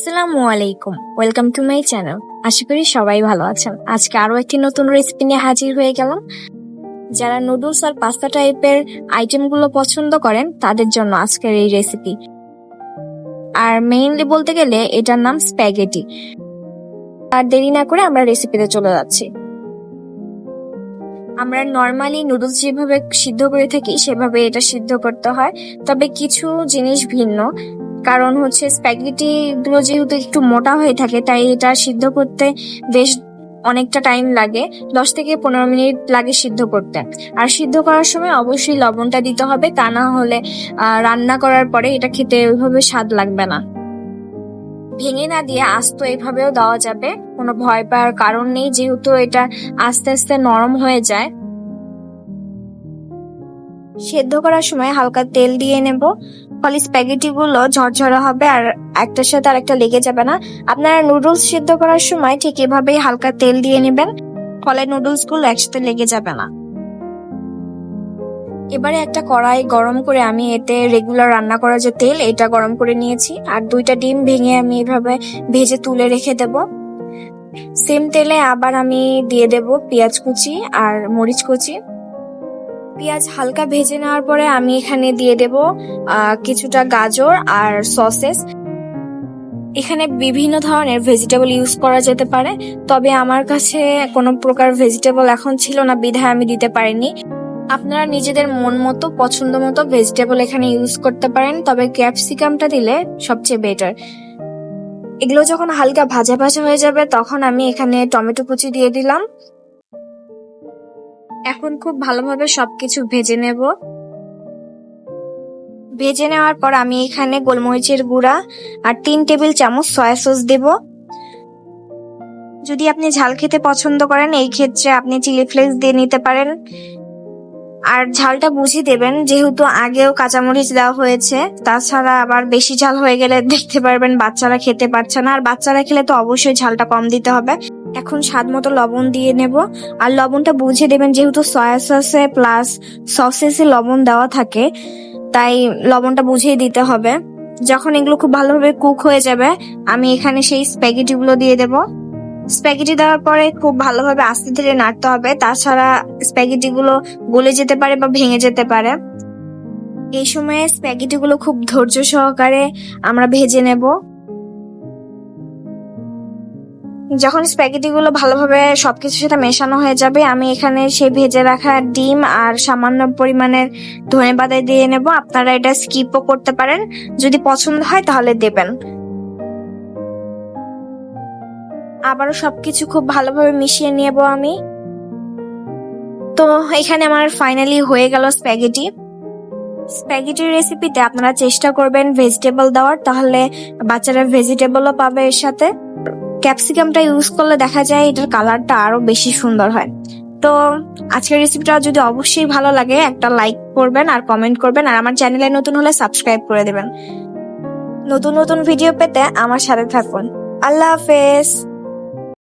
আসসালামু আলাইকুম। Welcome to my channel আশা করি সবাই ভালো আছেন। আজকে আরও একটি নতুন রেসিপি নিয়ে হাজির হয়ে গেলাম। যারা নুডলস আর পাস্তা টাইপের আইটেমগুলো পছন্দ করেন, তাদের জন্য আজকের এই রেসিপি আর মেইনলি বলতে গেলে এটার নাম স্প্যাগেটি আর দেরি না করে আমরা রেসিপিতে চলে যাচ্ছি। আমরা নর্মালি নুডলস যেভাবে সিদ্ধ করে থাকি, সেভাবে এটা সিদ্ধ করতে হয়। তবে কিছু জিনিস ভিন্ন। কারণ হচ্ছে স্প্যাগেটি গুলো যেহেতু একটু মোটা হয়ে থাকে, তাই এটা সিদ্ধ করতে বেশ অনেকটা টাইম লাগে। দশ থেকে পনেরো মিনিট লাগে সিদ্ধ করতে। আর সিদ্ধ করার সময় অবশ্যই লবণটা দিতে হবে, তা না হলে রান্না করার পরে এটা খেতে ওইভাবে স্বাদ লাগবে না। ভেঙে না দিয়ে আস্ত এভাবেও দেওয়া যাবে, কোনো ভয় পাওয়ার কারণ নেই, যেহেতু এটা আস্তে আস্তে নরম হয়ে যায়। সেদ্ধ করার সময় হালকা তেল দিয়ে নেব। ফলে স্প্যাগেটি গুলো ঝরঝরা হবে আর একটার সাথে আর একটা লেগে যাবে না। আপনারা নুডলস সেদ্ধ করার সময় ঠিক এভাবেই হালকা তেল দিয়ে নেবেন, ফলে নুডলসগুলো একসাথে লেগে যাবে না। এবারে একটা কড়াই গরম করে আমি এতে রেগুলার রান্না করার যে তেল, এটা গরম করে নিয়েছি। আর দুইটা ডিম ভেঙে আমি এভাবে ভেজে তুলে রেখে দেব। সেম তেলে আবার আমি দিয়ে দেব পেঁয়াজ কুচি আর মরিচ কুচি। পেঁয়াজ হালকা ভেজে নেওয়ার পরে আমি এখানে দিয়ে দেব কিছুটা গাজর আর সসেস। এখানে বিভিন্ন ধরনের ভেজিটেবল ইউজ করা যেতে পারে, তবে আমার কাছে কোনো প্রকার ভেজিটেবল এখন ছিল না, বিধায় আমি দিতে পারিনি। আপনারা নিজেদের মন মতো, পছন্দ মতো ভেজিটেবল এখানে ইউজ করতে পারেন, তবে ক্যাপসিকামটা দিলে সবচেয়ে বেটার এগুলো যখন হালকা ভাজা ভাজা হয়ে যাবে, তখন আমি এখানে টমেটো কুচি দিয়ে দিলাম। এখন খুব ভালোভাবে সবকিছু ভেজে নেব। ভেজে নেওয়ার পর আমি এখানে গোলমরিচের গুঁড়া আর তিন টেবিল চামচ সয়া সস দেব। যদি আপনি ঝাল খেতে পছন্দ করেন, এই ক্ষেত্রে আপনি চিলি ফ্লেক্স দিয়ে নিতে পারেন। আর ঝালটা বুঝিয়ে দেবেন, যেহেতু আগেও কাঁচামরিচ দেওয়া হয়েছে, তাছাড়া আবার বেশি ঝাল হয়ে গেলে দেখতে পারবেন বাচ্চারা খেতে পারছে না। আর বাচ্চারা খেলে তো অবশ্যই ঝালটা কম দিতে হবে। এখন স্বাদ মতো লবণ দিয়ে নেব। আর লবণটা বুঝে দেবেন যেহেতু সয়া সসে প্লাস সসেসে লবণ দেওয়া থাকে, তাই লবণটা বুঝিয়ে দিতে হবে। যখন এগুলো খুব ভালোভাবে কুক হয়ে যাবে, আমি এখানে সেই স্প্যাগেটি গুলো দিয়ে দেব। স্প্যাগেটি দেওয়ার পরে খুব ভালোভাবে আস্তে ধীরে নাড়তে হবে। তাছাড়া স্প্যাগেটি গুলো যেতে পারে বা ভেঙে যেতে পারে। এই সময়ে স্প্যাগেটি গুলো খুব ধৈর্য সহকারে আমরা ভেজে নেব। যখন স্প্যাগেটি গুলো ভালোভাবে সবকিছুর সাথে মেশানো হয়ে যাবে, আমি এখানে সেই ভেজে রাখা ডিম আর সামান্য পরিমাণের ধনে পাতা দিয়ে নেব। আপনারা এটা স্কিপও করতে পারেন। যদি পছন্দ হয় তাহলে দেবেন। আবারও সবকিছু খুব ভালোভাবে মিশিয়ে নেব আমি। তো এখানে আমার ফাইনালি হয়ে গেল স্প্যাগেটি স্প্যাগেটির রেসিপিতে আপনারা চেষ্টা করবেন ভেজিটেবল দেওয়ার। তাহলে বাচ্চারা ভেজিটেবলও পাবে এর সাথে। ক্যাপসিকামটা ইউজ করলে দেখা যায় এটার কালারটা আরও বেশি সুন্দর হয়। তো আজকের রেসিপিটা যদি অবশ্যই ভালো লাগে, একটা লাইক করবেন আর কমেন্ট করবেন, আর আমার চ্যানেলে নতুন হলে সাবস্ক্রাইব করে দেবেন। নতুন নতুন ভিডিও পেতে আমার সাথে থাকুন। আল্লাহ হাফেজ।